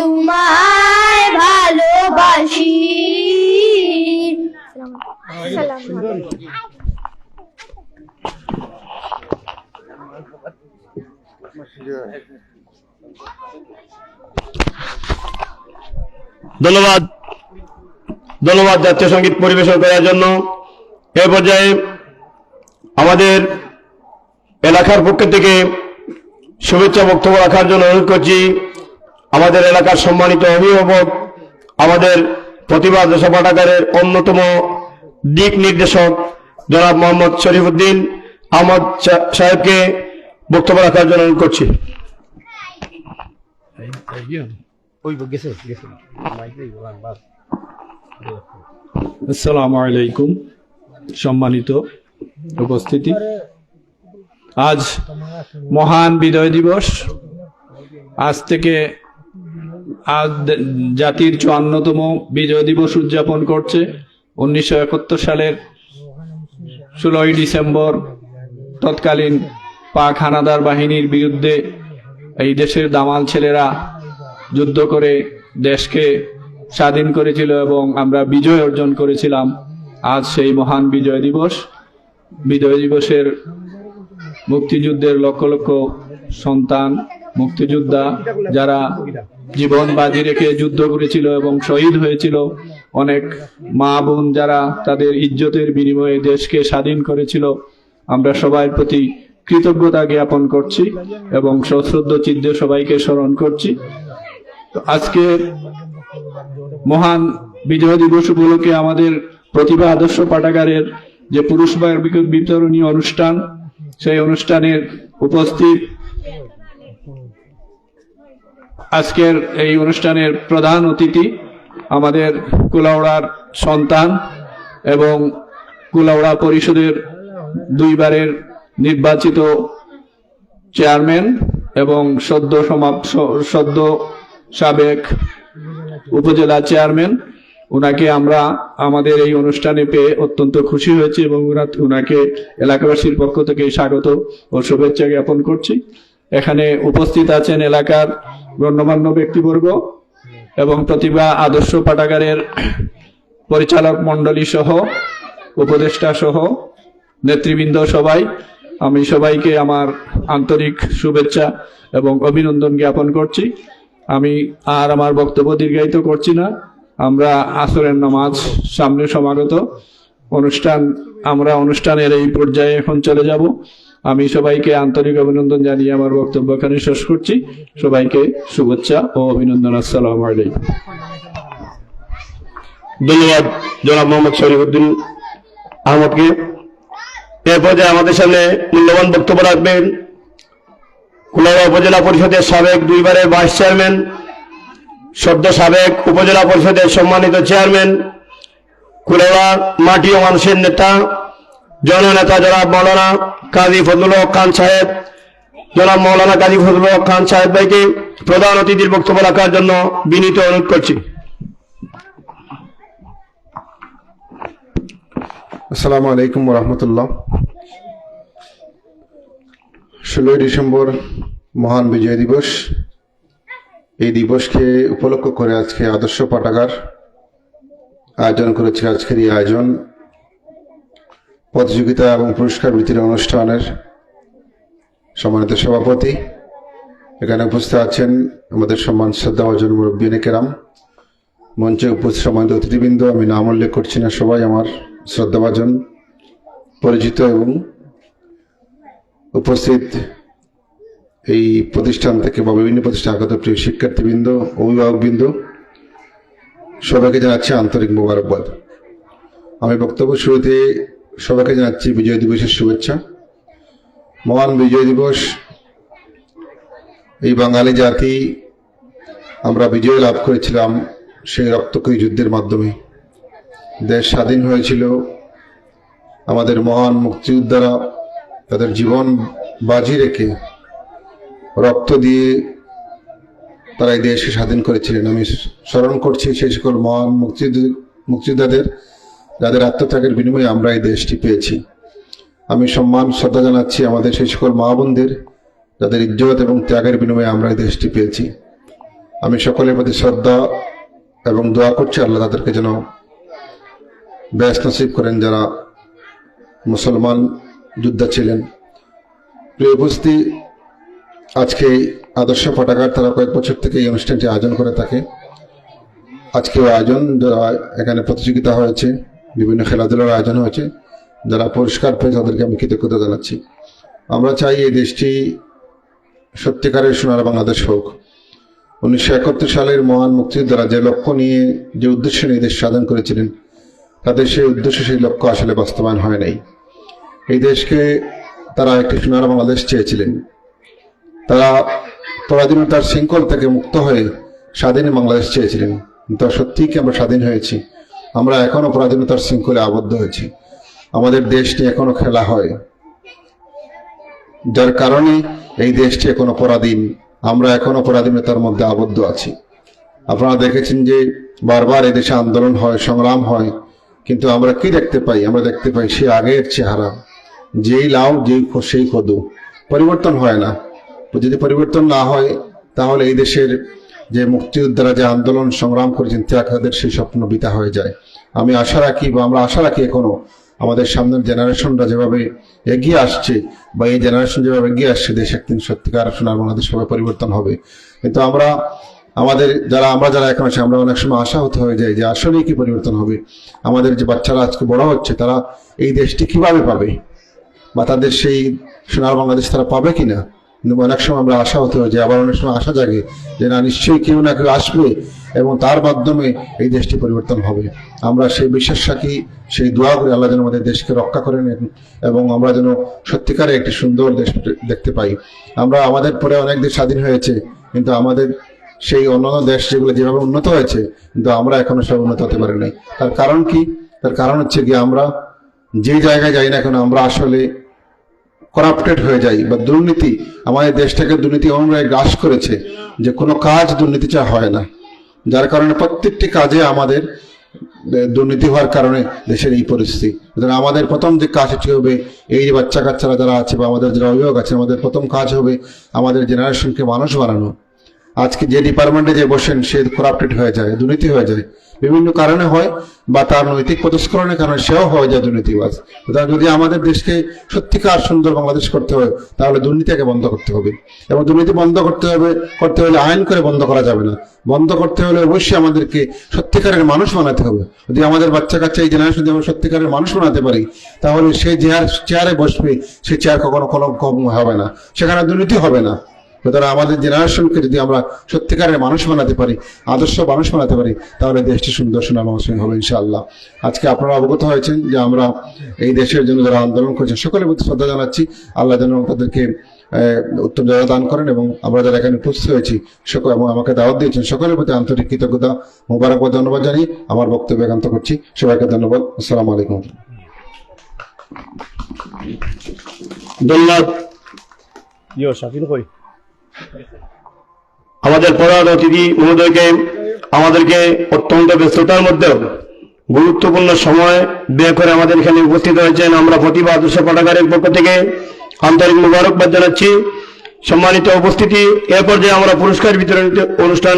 তোমায় ভালোবাসি। ধন্যবাদ। ধন্যবাদ জাতীয় সংগীত পরিবেশন করার জন্য। এ পর্যায়ে আমাদের এলাকার পক্ষ থেকে শুভেচ্ছা বক্তব্য রাখার জন্য অনুরোধ করছি। আমাদের এলাকার সম্মানিত অভিভাবক আমাদের প্রতিভা দেশ পাঠাগারের অন্যতম দিক নির্দেশক জনাব মোহাম্মদ শরীফুদ্দিন আহমদ সাহেবকে বক্তব্য রাখার জন্য অনুরোধ করছি। আসসালামু আলাইকুম সম্মানিত উপস্থিতি। আজ মহান বিজয় দিবস। আজ থেকে আজ জাতির চুয়ান্নতম বিজয় দিবস উদযাপন করছে। উনিশশো একাত্তর সালের ষোলোই ডিসেম্বর তৎকালীন পাক হানাদার বাহিনীর বিরুদ্ধে এই দেশের দামাল ছেলেরা যুদ্ধ করে দেশকে স্বাধীন করেছিল এবং আমরা বিজয় অর্জন করেছিলাম। আজ সেই মহান বিজয় দিবস। বিজয় দিবসের মুক্তিযুদ্ধের লক্ষ লক্ষ সন্তান, মুক্তিযোদ্ধা যারা জীবন বাজি রেখে যুদ্ধ করেছিল এবং শহীদ হয়েছিল। অনেক মা বোন যারা তাদের ইজ্জতের বিনিময়ে দেশকে স্বাধীন করেছিল। আমরা সবার প্রতি কৃতজ্ঞতা জ্ঞাপন করছি এবং সশ্রদ্ধ চিত্তে সবাইকে স্মরণ করছি। আজকে মহান বিজয় দিবস উপলক্ষে আমাদের প্রতিভা আদর্শ পাঠাগারের যে পুরস্কার বিতরণী অনুষ্ঠান, সেই অনুষ্ঠানের উপস্থিত আজকের এই অনুষ্ঠানের প্রধান অতিথি আমাদের কুলাউড়ার সন্তান এবং কুলাউড়া পরিষদের দুইবারের নির্বাচিত চেয়ারম্যান এবং সদ্য সমাপ স- সদ্য সাবেক উপজেলা চেয়ারম্যান। ওনাকে আমরা আমাদের এই অনুষ্ঠানে পেয়ে অত্যন্ত খুশি হয়েছি এবং ওনা- ওনাকে এলাকাবাসীর পক্ষ থেকে স্বাগত ও শুভেচ্ছা জ্ঞাপন করছি। এখানে উপস্থিত আছেন এলাকার গণ্যমান্য ব্যক্তিবর্গ এবং প্রতিভা আদর্শ পাঠাগারের পরিচালক মণ্ডলী সহ, উপদেষ্টা সহ, নেতৃবৃন্দ সবাই, আমি সবাইকে আমার আন্তরিক শুভেচ্ছা এবং অভিনন্দন জ্ঞাপন করছি। আমি আর আমার বক্তব্য দীর্ঘায়িত করছি না। আমরা আসরের নামাজ, সামনে সমাগত। অনুষ্ঠান, আমরা অনুষ্ঠানের এই পর্যায়ে এখন চলে যাব। আমি সবাইকে আন্তরিক অভিনন্দন জানিয়ে আমার বক্তব্য এখানে শেষ করছি। সবাইকে শুভেচ্ছা ও অভিনন্দন। আসসালামু আলাইকুম। ধন্যবাদ, জনাব মোহাম্মদ শরীফুদ্দিন আহমদকে। এরপর পর্যায়ে আমাদের সামনে মূল্যবান বক্তব্য রাখবেন কুলাউড়া উপজেলা পরিষদের সাবেক দুইবারের ভাইস চেয়ারম্যান, সদ্য সাবেক উপজেলা পরিষদের সম্মানিত চেয়ারম্যান কুলাউড়া মাটি ও মানুষের নেতা জননেতা জনাব মৌলানা কাজী ফজলুল হক খান সাহেব, জনাব মৌলানা কাজী ফজলুল হক খান সাহেব ভাইকে প্রধান অতিথির বক্তব্য রাখার জন্য বিনীত অনুরোধ করছি। আসসালামু আলাইকুম রহমতুল্লাহ। ষোলোই ডিসেম্বর মহান বিজয় দিবস। এই দিবসকে উপলক্ষ করে আজকে আদর্শ পাঠাগার আয়োজন করেছে। আজকের এই আয়োজন প্রতিযোগিতা এবং পুরস্কার বিতরণ অনুষ্ঠানের সম্মানিত সভাপতি। এখানে উপস্থিত আছেন আমাদের সম্মান শ্রদ্ধাভাজন মুরব্বিনে কেরাম মঞ্চে উপস্থিত সম্মানিত অতিথিবৃন্দ, আমি নাম উল্লেখ করছি না, সবাই আমার শ্রদ্ধাভাজন, পরিচিত এবং উপস্থিত এই প্রতিষ্ঠান থেকে বা বিভিন্ন প্রতিষ্ঠান আগত প্রিয় শিক্ষার্থীবৃন্দ, অভিভাবকবৃন্দ, সবাইকে জানাচ্ছি আন্তরিক মোবারকবাদ। আমি বক্তব্য শুরুতে সবাইকে জানাচ্ছি বিজয় দিবসের শুভেচ্ছা। মহান বিজয় দিবস। এই বাঙালি জাতি, আমরা বিজয় লাভ করেছিলাম সেই রক্তক্ষয়ী যুদ্ধের মাধ্যমে। দেশ স্বাধীন হয়েছিল। আমাদের মহান মুক্তিযোদ্ধারা তাদের জীবন বাজি রেখে রক্ত দিয়ে তারা এই দেশকে স্বাধীন করেছিলেন। আমি স্মরণ করছি সেই সকল মহান মুক্তিযুদ্ধ মুক্তিযোদ্ধাদের যাদের আত্মত্যাগের বিনিময়ে আমরা এই দেশটি পেয়েছি। আমি সম্মান, শ্রদ্ধা জানাচ্ছি আমাদের সেই সকল মা বোনদের, যাদের ইজ্জত এবং ত্যাগের বিনিময়ে আমরা এই দেশটি পেয়েছি। আমি সকলের প্রতি শ্রদ্ধা এবং দোয়া করছি আল্লাহ তাদেরকে যেন ব্যাস নসিব করেন যারা মুসলমান যোদ্ধা ছিলেন। প্রিয় উপস্থিতি, আজকে আদর্শ পাঠাগার তারা কয়েক বছর থেকে এই অনুষ্ঠানটি আয়োজন করে থাকে। আজকে আয়োজন, যারা এখানে প্রতিযোগিতা হয়েছে বিভিন্ন খেলাধুলার আয়োজন হয়েছে, যারা পুরস্কার পেয়ে তাদেরকে আমি কৃতজ্ঞতা জানাচ্ছি। আমরা চাই এই দেশটি সত্যিকারের সোনার বাংলাদেশ হোক। উনিশশো একাত্তর সালের মহান মুক্তিযোদ্ধারা যে লক্ষ্য নিয়ে, যে উদ্দেশ্য নিয়ে দেশ স্বাধীন করেছিলেন, তাদের সেই উদ্দেশ্য, সেই লক্ষ্য আসলে বাস্তবায়ন হয় নাই। এই দেশকে তারা একটি সোনার বাংলাদেশ চেয়েছিলেন। তারা পরাধীনতার শৃঙ্খল থেকে মুক্ত হয়ে স্বাধীন বাংলাদেশ চেয়েছিলেন। তা সত্যিই কি আমরা স্বাধীন হয়েছি? আমরা এখনও পরাধীনতার শৃঙ্খলে আবদ্ধ হয়েছি। আমাদের দেশটি এখনও খেলা হয়। যার কারণে এই দেশটি এখনও পরাধীন। আমরা এখনও পরাধীনতার মধ্যে আবদ্ধ আছি। আপনারা দেখেছেন যে বারবার এদেশে আন্দোলন হয়, সংগ্রাম হয়, কিন্তু আমরা কি দেখতে পাই? আমরা দেখতে পাই সে আগের চেহারা। যেই লাউ, যেই সেই কদু। পরিবর্তন হয় না। যদি পরিবর্তন না হয়, তাহলে এই দেশের যে মুক্তিযোদ্ধারা যে আন্দোলন, সংগ্রাম করেছেন ত্যাগ তাদের সেই স্বপ্ন বিতা হয়ে যায়। আমি আশা রাখি বা আমরা আশা রাখি এখনও আমাদের সামনের জেনারেশনরা যেভাবে এগিয়ে আসছে বা এই জেনারেশন যেভাবে এগিয়ে আসছে, দেশ একদিন সত্যিকার সোনার বাংলাদেশ সবাই পরিবর্তন হবে। কিন্তু আমরা, আমাদের যারা, আমরা যারা এখন আছি, আমরা অনেক সময় আশা হতে হয়ে যায় যে আসলেই কি পরিবর্তন হবে। আমাদের যে বাচ্চারা আজকে বড় হচ্ছে, তারা এই দেশটি কীভাবে পাবে? বা তাদের সেই সোনার বাংলাদেশ তারা পাবে কিনা? অনেক সময় আমরা আশা হতে হয় যে আবার অনেক সময় আশা জাগে যে না, নিশ্চয়ই কেউ না কেউ আসবে। এবং তার মাধ্যমে এই দেশটি পরিবর্তন হবে। আমরা সেই বিশ্বাস রাখি সেই দোয়া করে আল্লাহ যেন আমাদের দেশকে রক্ষা করেন এবং আমরা যেন সত্যিকারে একটি সুন্দর দেশ দেখতে পাই। আমরা আমাদের পরে অনেক দেশ স্বাধীন হয়েছে, কিন্তু আমাদের সেই অন্যান্য দেশ যেগুলো যেভাবে উন্নত হয়েছে, কিন্তু আমরা এখনও সব উন্নত হতে পারি নাই তার কারণ কি? তার কারণ হচ্ছে কি আমরা যে জায়গায় যাই না কেন, আমরা আসলে করাপ্টেড হয়ে যাই বা দুর্নীতি, আমাদের দেশটাকে দুর্নীতি এমনভাবে গ্রাস করেছে যে কোনো কাজ দুর্নীতি চা হয় না। যার কারণে প্রত্যেকটি কাজে আমাদের দুর্নীতি হওয়ার কারণে দেশের এই পরিস্থিতি। আমাদের প্রথম যে কাজ সেটি হবে, এই যে বাচ্চা কাচ্চারা যারা আছে বা আমাদের যারা অভিভাবক আছে, আমাদের প্রথম কাজ হবে আমাদের জেনারেশনকে মানুষ বানানো। আজকে যে ডিপার্টমেন্টে যে বসেন, সে করাপ্টেড হয়ে যায়, দুর্নীতি হয়ে যায়। বিভিন্ন কারণে হয় বা তার নৈতিক পদস্খলনের কারণে সেও হয়ে যায় দুর্নীতিবাজ। যদি আমাদের দেশকে সত্যিকার সুন্দর বাংলাদেশ করতে হয়, তাহলে দুর্নীতিকে বন্ধ করতে হবে। এবং দুর্নীতি বন্ধ করতে হবে, করতে হলে আইন করে বন্ধ করা যাবে না। বন্ধ করতে হলে অবশ্যই আমাদেরকে সত্যিকারের মানুষ বানাতে হবে। যদি আমাদের বাচ্চা কাচ্চা এই জেনারেশন যদি সত্যিকারের মানুষ বানাতে পারি, তাহলে সে চেয়ার চেয়ারে বসবে সে চেয়ার কখনো কোনো কম হবে না। সেখানে দুর্নীতি হবে না। সুতরাং আমাদের জেনারেশনকে যদি আমরা সত্যিকারের মানুষ বানাতে পারি আদর্শ মানুষ বানাতে পারি তাহলে দেশটি সুন্দর সুনাম সঙ্গে হবে ইনশাআল্লাহ। আজকে আপনারা অবগত হয়েছেন যে আমরা এই দেশের জন্য যারা আন্দোলন করেছেন সকলের প্রতি শ্রদ্ধা জানাচ্ছি। আল্লাহ যেন তাদেরকে উত্তম জায়গা দান করেন এবং আমরা যারা এখানে উপস্থিত হয়েছি সকল এবং আমাকে দাওয়াত দিয়েছেন সকলের প্রতি আন্তরিক কৃতজ্ঞতা মোবারকবাদ ধন্যবাদ জানিয়ে আমার বক্তব্য একান্ত করছি। সবাইকে ধন্যবাদ। আসসালামু আলাইকুম। ধন্যবাদ। ইয়ো শাফিন কই? আমাদের প্রধান অতিথি মহোদয়কে, আমাদেরকে অত্যন্ত ব্যস্ততার মধ্যেও গুরুত্বপূর্ণ সময় ব্যয় করে আমাদের এখানে উপস্থিত হয়েছেন। আমরা প্রতিভা আদর্শ পাঠাগারের পক্ষ থেকে আন্তরিক মুবারকবাদ জানাচ্ছি। সম্মানিত উপস্থিতি, এ পর্যায়ে আমরা পুরস্কার বিতরণ অনুষ্ঠান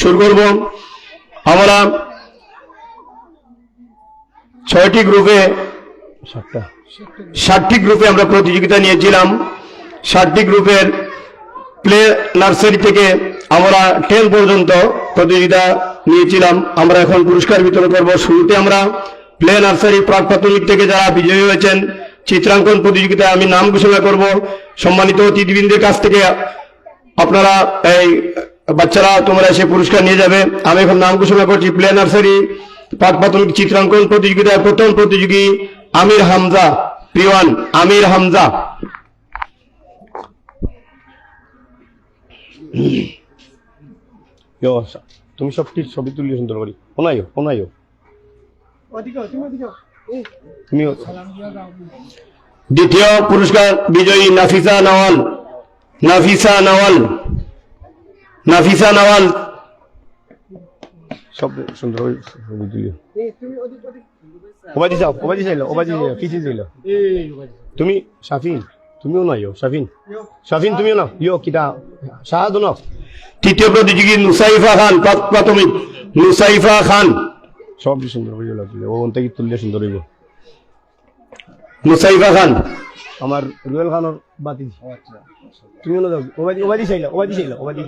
শুরু করব। আমরা ছয়টি গ্রুপে ষাটটি গ্রুপে আমরা প্রতিযোগিতা নিয়েছিলাম। ষাটটি গ্রুপের প্লে নার্সারি থেকে আমরা টেন পর্যন্ত প্রতিযোগিতা নিয়েছিলাম। আমরা এখন পুরস্কার বিতরণ করব। শুরুতে আমরা প্লে নার্সারি প্রাক প্রাথমিক থেকে যারা বিজয়ী হয়েছেন, চিত্রাঙ্কন প্রতিযোগিতায় আমি নাম ঘোষণা করব। সম্মানিত অতিথিবৃন্দের কাছ থেকে আপনারা এই বাচ্চারা তোমরা এসে পুরস্কার নিয়ে যাবে। আমি এখন নাম ঘোষণা করছি। প্লে নার্সারি পাঠ প্রাথমিক চিত্রাঙ্কন প্রতিযোগিতায় প্রথম প্রতিযোগী আমির হামজা প্রিয়ান আমির হামজা। তুমি সবটি ছবি তুলি সুন্দর করি। শোনাইও শোনাইও তুমিও। দ্বিতীয় পুরস্কার বিজয়ী নাফিসা নওয়াল। নাফিসা নওয়াল। নাফিসা নওয়াল। সব সুন্দর ছবি তুলিও। যাও চাইলো চাইলো তুমি শাফিন তুমিও না ইয়ো শাফিন। শাফিন তুমিও না ইয়ো কিটা শাহাদু না তৃতীয় প্রতিযোগী নুসাইফা খান প্রাথমিক। নুসাইফা খান। সব সুন্দর করে তুলে ও ওন থেকে তুললে সুন্দর হইব। নুসাইফা খান। আমার রুয়েল খানোর বাতি তুমিও না যাও। ওবাদি ওবাদি চাইলা ওবাদি চাইলা ওবাদি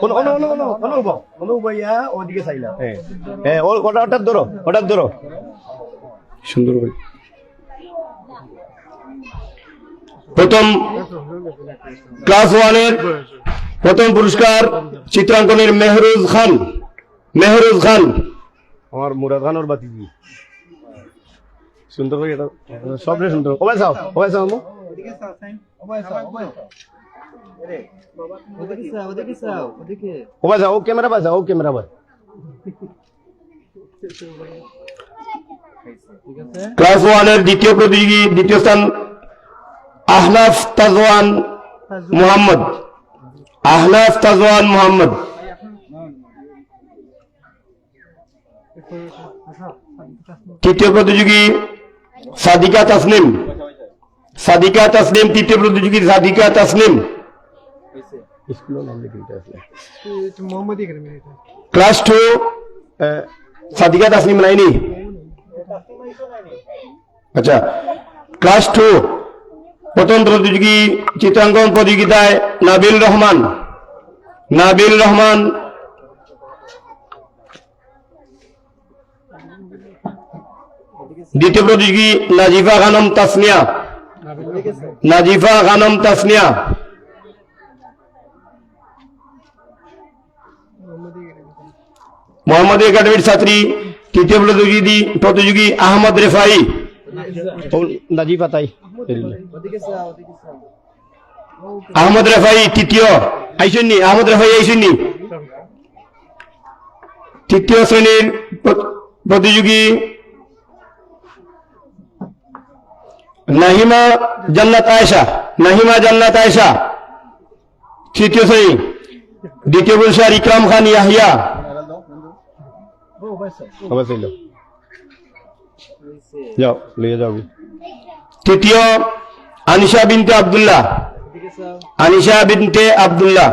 কোন কোন কোন কোন কোন উব কোন উব ইয়া ওদিকে চাইলা। হ্যাঁ হ্যাঁ ও ওটা ওটা ধরো ওটা ধরো। সুন্দর করে প্রথম ক্লাস ওয়ানের প্রথম পুরস্কার চিত্রাঙ্কনের মেহরুজ খান মেহরুজ খান। আমার মুরাদ খানোর বাতি দি সুন্দর করে এটা? সব রে সুন্দর ওবাই চাও ওবাই চাও ওবাই যাও ও ক্যামেরা বাই যাও ও ক্যামেরা বাই ক্লাস ওয়ানের দ্বিতীয় প্রতিযোগী দ্বিতীয় স্থান আহনাফ তাজওয়ান মোহাম্মদ। আহনাফ তাজওয়ান মোহাম্মদ। তৃতীয় প্রতিযোগী সাদিকা তাসনিম। সাদিকা তাসনিম, তৃতীয় প্রতিযোগী সাদিকা তাসনিম। স্কুলের নাম লিখে দিতে আসলে ক্লাস টু সাদিকা তাসনিম নাইনি আচ্ছা ক্লাস টু প্রথম প্রতিযোগী চিত্রাঙ্কন প্রতিযোগিতায় নাবিল রহমান। নাবিল রহমান দ্বিতীয় প্রতিযোগী নাজিফা খানম তাসনিয়া। নাজিফা খানম তাসনিয়া। মোহাম্মদ একাডেমির ছাত্রী, তৃতীয় প্রতিযোগী প্রতিযোগী আহমদ রেফাই। নাজিফা তাই। আহমদ রেফাই তৃতীয় আইসুন্নি আহমদ রেফাই আইসুন্নি তৃতীয় শ্রেণির প্র- প্রতিযোগী নাহিমা জান্নাত আয়েশা নাহিমা জান্নাত আয়েশা। তৃতীয় শ্রেণি দ্বিতীয় পুরস্কার ইকরাম খান ইয়াহিয়া। যাও লিয়ে যাও। তৃতীয়, আনিশা বিনতে আব্দুল্লাহ। আনিশা বিনতে আব্দুল্লাহ।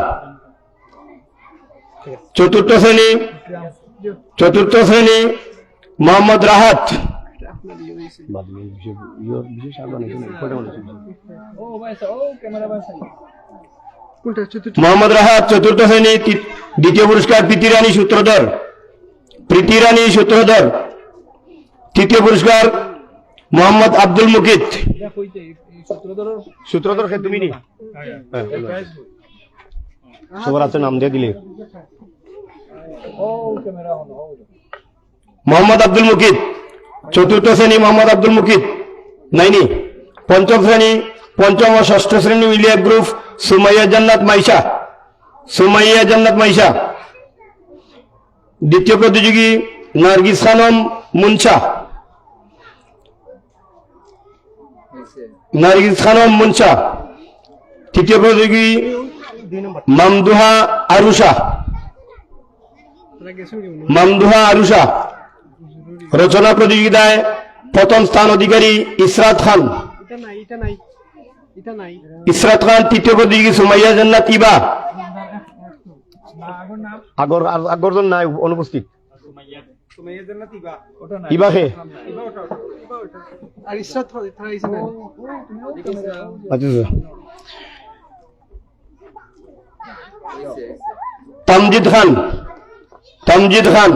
চতুর্থ শ্রেণি চতুর্থ শ্রেণি, মোহাম্মদ রাহাত। মোহাম্মদ রাহাত, চতুর্থ শ্রেণি দ্বিতীয় পুরস্কার প্রীতি রানী সূত্রধর। প্রীতি রানী সূত্রধর। তৃতীয় পুরস্কার মোহাম্মদ আব্দুল মুকিত। সূত্রধর খে তুমি নি? সবার হাতে নাম দিয়ে দিলে। মোহাম্মদ আব্দুল মুকিদ চতুর্থ শ্রেণি মোহাম্মদ আব্দুল মুকিদ নাইনি পঞ্চম শ্রেণি পঞ্চম ও ষষ্ঠ শ্রেণি উইলিয়া গ্রুপ সুমাইয়া জান্নাত মাইশা। সুমাইয়া জান্নাত মাইশা। দ্বিতীয় প্রতিযোগী নার্গিস খানম মুনসা নার্গিস খানম মুনসা তৃতীয় প্রতিযোগী মামদুহা আরুষা মামদুহা আরুষা রচনা প্রতিযোগিতায় প্রথম স্থান অধিকারী ইসরাত খান। ইসরাত খান তৃতীয় প্রতিযোগী সুমাইয়া জান্নাত ইবা আগর আগরজন নাই, অনুপস্থিত। ইবাহে? আচ্ছা আচ্ছা। তামজিদ খান তামজিদ খান।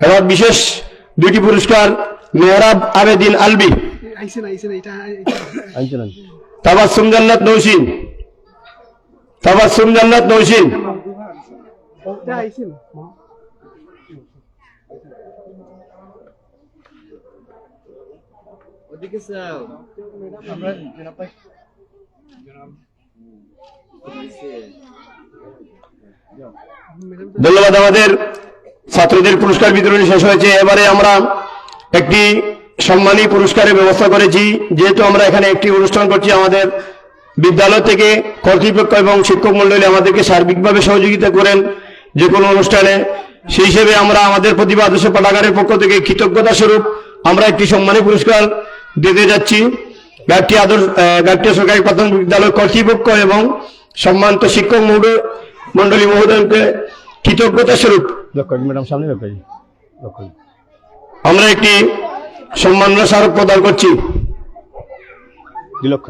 এবার বিশেষ দুইটি পুরস্কার মেহরাব আবেদিন আলবি। আনছেন আনছেন। তাবাসুম জান্নাত নৌসিন। তাবাসুম জান্নাত নৌসিন। ধন্যবাদ আমাদের ছাত্রদের পুরস্কার বিতরণী শেষ হয়েছে। এবারে আমরা একটি সম্মানী পুরস্কারের ব্যবস্থা করেছি। যেহেতু আমরা এখানে একটি অনুষ্ঠান করছি আমাদের বিদ্যালয় থেকে কর্তৃপক্ষ এবং শিক্ষক মন্ডলী আমাদেরকে সার্বিকভাবে সহযোগিতা করেন। যে কোনো অনুষ্ঠানে সেই হিসেবে আমরা আমাদের প্রতিভা আদর্শ পাঠাগারের পক্ষ থেকে কৃতজ্ঞতা স্বরূপ আমরা একটি সম্মানী পুরস্কার দিতে যাচ্ছি। গাছটি আদর্শ গাছটিয়া সরকারি প্রাথমিক বিদ্যালয় কর্তৃপক্ষ এবং সম্মানিত শিক্ষক মহোদয় মন্ডলী মহোদয়কে কৃতজ্ঞতা স্বরূপ। ম্যাডাম সামনে লক্ষ্য লক্ষ্য আমরা একটি সম্মাননা স্মারক প্রদান করছি। দিলক্ষ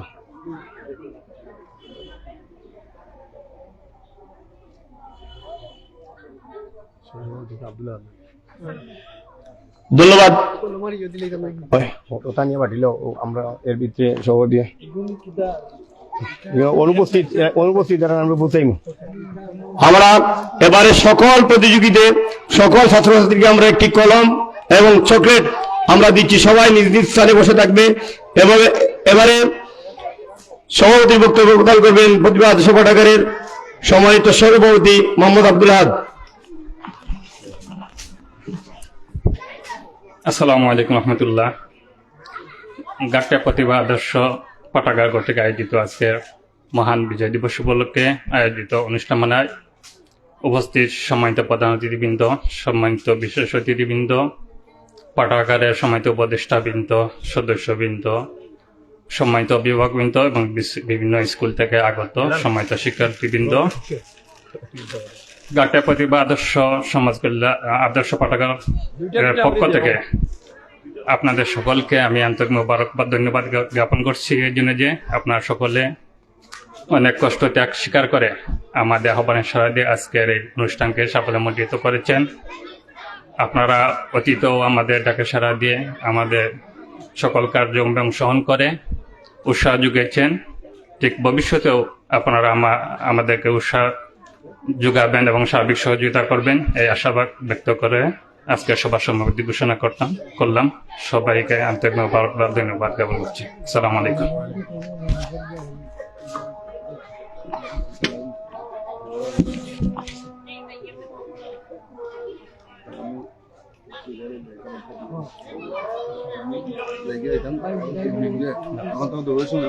ধন্যবাদ। ওটা নিয়ে পাঠিল আমরা এর ভিতরে সহ দিয়ে। অনুপস্থিত অনুপস্থিত যারা আমরা বুঝাইম আমরা এবারে সকল প্রতিযোগীদের সকল ছাত্রছাত্রীকে আমরা একটি কলম এবং চকলেট আমরা দিচ্ছি। সবাই নিজ নিজ স্থানে বসে থাকবে এবং এবারে সভাপতির বক্তব্য প্রদান করবেন প্রতিভা পাঠাগারের সম্মানিত সভাপতি মোহাম্মদ আব্দুল হাদ। আসসালামু আলাইকুম রহমতুল্লাহ। গাট্টা প্রতিভা আদর্শ পাঠাগার কর্তৃক আয়োজিত আজকের মহান বিজয় দিবস উপলক্ষে আয়োজিত অনুষ্ঠান মানায় উপস্থিত সম্মানিত প্রধান অতিথিবৃন্দ, সম্মানিত বিশেষ অতিথিবৃন্দ, পাঠাগারের সম্মানিত উপদেষ্টাবৃন্দ, সদস্যবৃন্দ, সম্মানিত অভিভাবকবৃন্দ এবং বিভিন্ন স্কুল থেকে আগত সম্মানিত শিক্ষার্থীবৃন্দ। গাট্টা প্রতিভা আদর্শ সমাজ আদর্শ পাঠাগার পক্ষ থেকে আপনাদের সকলকে আমি আন্তরিক মোবারকবাদ ধন্যবাদ জ্ঞাপন করছি। এই জন্য যে আপনারা সকলে অনেক কষ্ট ত্যাগ স্বীকার করে আমাদের আহ্বানের সারা দিয়ে আজকের এই অনুষ্ঠানকে সাফল্যমণ্ডিত করেছেন। আপনারা অতীতেও আমাদের ডাকে সারা দিয়ে আমাদের সকল কার্যক্রমে অংশগ্রহণ করে উৎসাহ যুগিয়েছেন। ঠিক ভবিষ্যতেও আপনারা আমাদেরকে উৎসাহ যোগাবেন এবং সার্বিক সহযোগিতা করবেন, এই আশাবাদ ব্যক্ত করে আজকে সবার সমাপ্তি ঘোষণা করতাম, করলাম। সবাইকে আন্তরিক ধন্যবাদ জ্ঞাপন করছি। সালাম আলাইকুম। এখন তো